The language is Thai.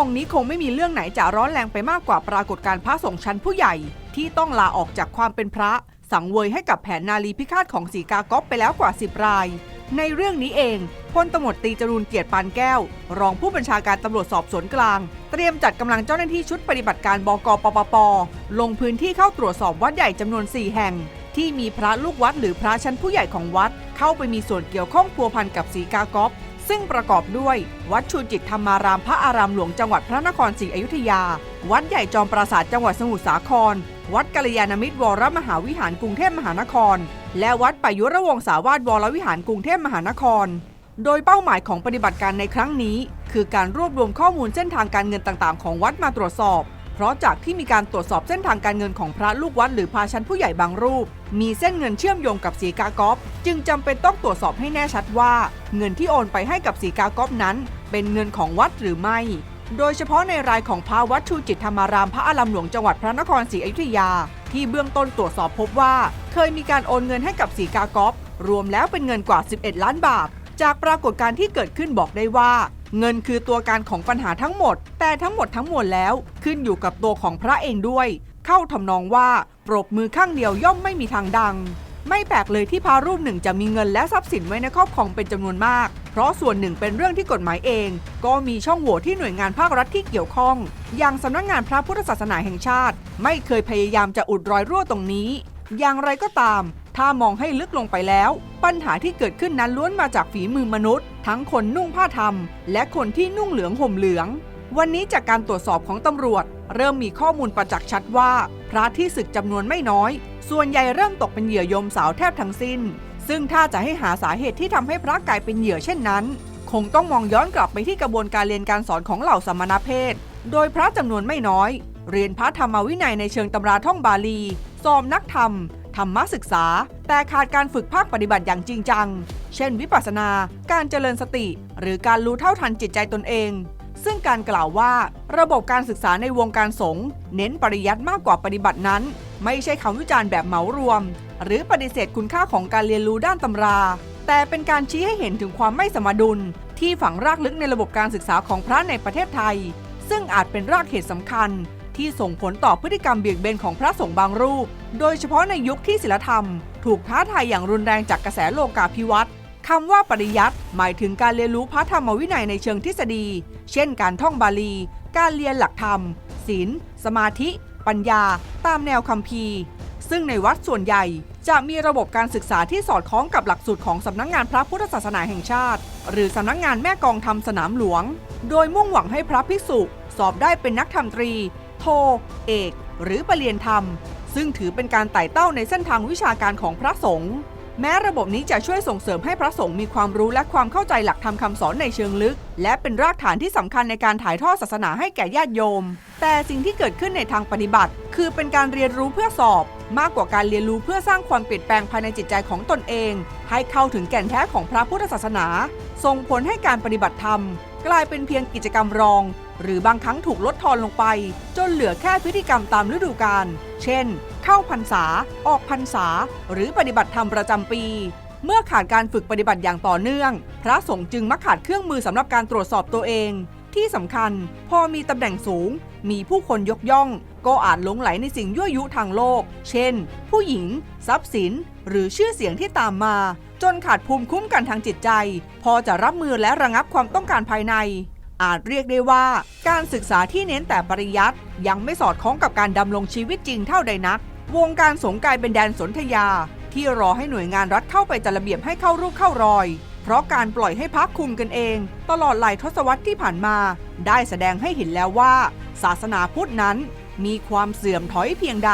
วงนี้คงไม่มีเรื่องไหนจะร้อนแรงไปมากกว่าปรากฏการณ์พระสงฆ์ชั้นผู้ใหญ่ ที่ต้องลาออกจากความเป็นพระ สังเวยให้กับแผนนาลีพิฆาตของสีกากอบไปแล้วกว่า 10 ราย ในเรื่องนี้เองพลตำรวจตีจรูนเกียรติปานแก้ว รองผู้บัญชาการตำรวจสอบสวนกลาง เตรียมจัดกำลังเจ้าหน้าที่ชุดปฏิบัติการบกปปป ลงพื้นที่เข้าตรวจสอบวัดใหญ่จำนวน 4 แห่ง ที่มีพระลูกวัดหรือพระชั้นผู้ใหญ่ของวัด เข้าไปมีส่วนเกี่ยวข้องพัวพันกับสีกากอบ ซึ่งประกอบด้วย วัดชูจิตธรรมารามพระอารามหลวงจังหวัดพระนครศรีอยุธยา วัดใหญ่จอมปราสาทจังหวัดสมุทรสาคร วัดกัลยาณมิตรวรมหาวิหารกรุงเทพมหานคร และวัดปยุรวงศาวาสวรวิหารกรุงเทพมหานคร โดยเป้าหมายของปฏิบัติการในครั้งนี้ คือการรวบรวมข้อมูลเส้นทางการเงินต่างๆ ของวัดมาตรวจสอบ ราะจากที่มีการตรวจสอบเส้นทางการเงินของพระลูกวัดหรือพาชั้นผู้ใหญ่บางรูป มีเส้นเงินเชื่อมโยงกับสีกากอฟจึงจำเป็นต้องตรวจสอบให้แน่ชัดว่า เงินที่โอนไปให้กับสีกากอฟนั้น เป็นเงินของวัดหรือไม่ โดยเฉพาะในรายของพระวัดชูจิตธรรมารามพระอารามหลวงจังหวัดพระนครศรีอยุธยา ที่เบื้องต้นตรวจสอบพบว่า เคยมีการโอนเงินให้กับสีกากอฟรวมแล้วเป็นเงินกว่า 11 ล้านบาท จากปรากฏการณ์ที่เกิดขึ้นบอกได้ว่า เงินคือตัวการของปัญหาทั้งหมด แต่ทั้งหมดทั้งมวลแล้ว ขึ้นอยู่กับตัวของพระเองด้วย เข้าทำนองว่าปรบมือข้างเดียวย่อมไม่มีทางดัง ไม่แปลกเลยที่พระรูปหนึ่งจะมีเงินและทรัพย์สินไว้ในครอบครองเป็นจำนวนมาก เพราะส่วนหนึ่งเป็นเรื่องที่กฎหมายเอง ก็มีช่องโหว่ที่หน่วยงานภาครัฐที่เกี่ยวข้อง อย่างสำนักงานพระพุทธศาสนาแห่งชาติ ไม่เคยพยายามจะอุดรอยรั่วตรงนี้ อย่างไรก็ตาม ถ้ามองให้ลึกลงไปแล้ว ปัญหาที่เกิดขึ้นนั้นล้วนมาจากฝีมือมนุษย์ ทั้งคนนุ่งผ้าธรรมและคนที่นุ่งเหลืองห่มเหลือง วันนี้จากการตรวจสอบของตำรวจ เริ่มมีข้อมูลประจักษ์ชัดว่า พระที่ศึกจำนวนไม่น้อย ส่วนใหญ่เริ่มตกเป็นเหยื่อโยมสาวแทบทั้งสิ้น ซึ่งถ้าจะให้หาสาเหตุที่ทำให้พระกลายเป็นเหยื่อเช่นนั้น คงต้องมองย้อนกลับไปที่กระบวนการเรียนการสอนของเหล่าสมณเพศ โดยพระจำนวนไม่น้อย เรียนพระธรรมวินัยในเชิงตำราท่องบาลีสอบนักธรรม ธรรมศึกษา แต่ขาดการฝึกภาคปฏิบัติอย่างจริงจัง เช่นวิปัสสนา การเจริญสติ หรือการรู้เท่าทันจิตใจตนเอง ซึ่งการกล่าวว่าระบบการศึกษาในวงการสงฆ์เน้นปริยัติมากกว่าปฏิบัตินั้น ไม่ใช่คำวิจารณ์แบบเหมารวม หรือปฏิเสธคุณค่าของการเรียนรู้ด้านตำรา แต่เป็นการชี้ให้เห็นถึงความไม่สมดุล ที่ฝังรากลึกในระบบการศึกษาของพระในประเทศไทย ซึ่งอาจเป็นรากเหตุสำคัญ ที่ส่งผลต่อพฤติกรรมเบี่ยงเบนของพระสงฆ์บางรูป โดยเฉพาะในยุคที่ศิลธรรม ถูกท้าทายอย่างรุนแรงจากกระแสโลกาภิวัตน์คำว่าปริยัติหมายถึงการเรียนรู้พระธรรมวินัยในเชิงทฤษฎี เช่น การท่องบาลี การเรียนหลักธรรม ศีล สมาธิ ปัญญา ตามแนวคัมภีร์ ซึ่งในวัดส่วนใหญ่จะมีระบบการศึกษาที่สอดคล้องกับหลักสูตรของสำนักงงานพระพุทธศาสนาแห่งชาติ หรือสำนักงงานแม่กองธรรมสนามหลวง โดยมุ่งหวังให้พระภิกษุ สอบได้เป็นนักธรรมตรี โท เอก หรือปรเรียนธรรม ซึ่งถือเป็นการไต่เต้าในเส้นทางวิชาการของพระสงฆ์แม้ระบบนี้จะช่วยส่งเสริมให้พระสงฆ์มีความรู้และความเข้าใจหลักธรรมคำสอนในเชิงลึก และเป็นรากฐานที่สำคัญในการถ่ายทอดศาสนาให้แก่ญาติโยม แต่สิ่งที่เกิดขึ้นในทางปฏิบัติ คือเป็นการเรียนรู้เพื่อสอบ มากกว่าการเรียนรู้เพื่อสร้างความเปลี่ยนแปลงภายในจิตใจของตนเอง ให้เข้าถึงแก่นแท้ของพระพุทธศาสนา ส่งผลให้การปฏิบัติธรรม กลายเป็นเพียงกิจกรรมรอง หรือบางครั้งถูกลดทอนลงไป จนเหลือแค่พิธีกรรมตามฤดูกาลเช่น เข้าพรรษา ออกพรรษา หรือปฏิบัติธรรมประจำปี เมื่อขาดการฝึกปฏิบัติอย่างต่อเนื่อง พระสงฆ์จึงมักขาดเครื่องมือสำหรับการตรวจสอบตัวเอง ที่สำคัญ พอมีตำแหน่งสูง มีผู้คนยกย่อง ก็อาจหลงไหลในสิ่งยั่วยุทางโลก เช่น ผู้หญิง ทรัพย์สิน หรือชื่อเสียงที่ตามมา จนขาดภูมิคุ้มกันทางจิตใจ พอจะรับมือและระงับความต้องการภายใน อาจเรียกได้ว่า การศึกษาที่เน้นแต่ปริยัติยังไม่สอดคล้องกับการดำรงชีวิตจริงเท่าใดนัก วงการสงกายเป็นแดนสนธยา ที่รอให้หน่วยงานรัฐเข้าไปจัดระเบียบให้เข้ารูปเข้ารอย เพราะการปล่อยให้พักคุมกันเอง ตลอดหลายทศวรรษที่ผ่านมา ได้แสดงให้เห็นแล้วว่า ศาสนาพุทธนั้นมีความเสื่อมถอยเพียงใด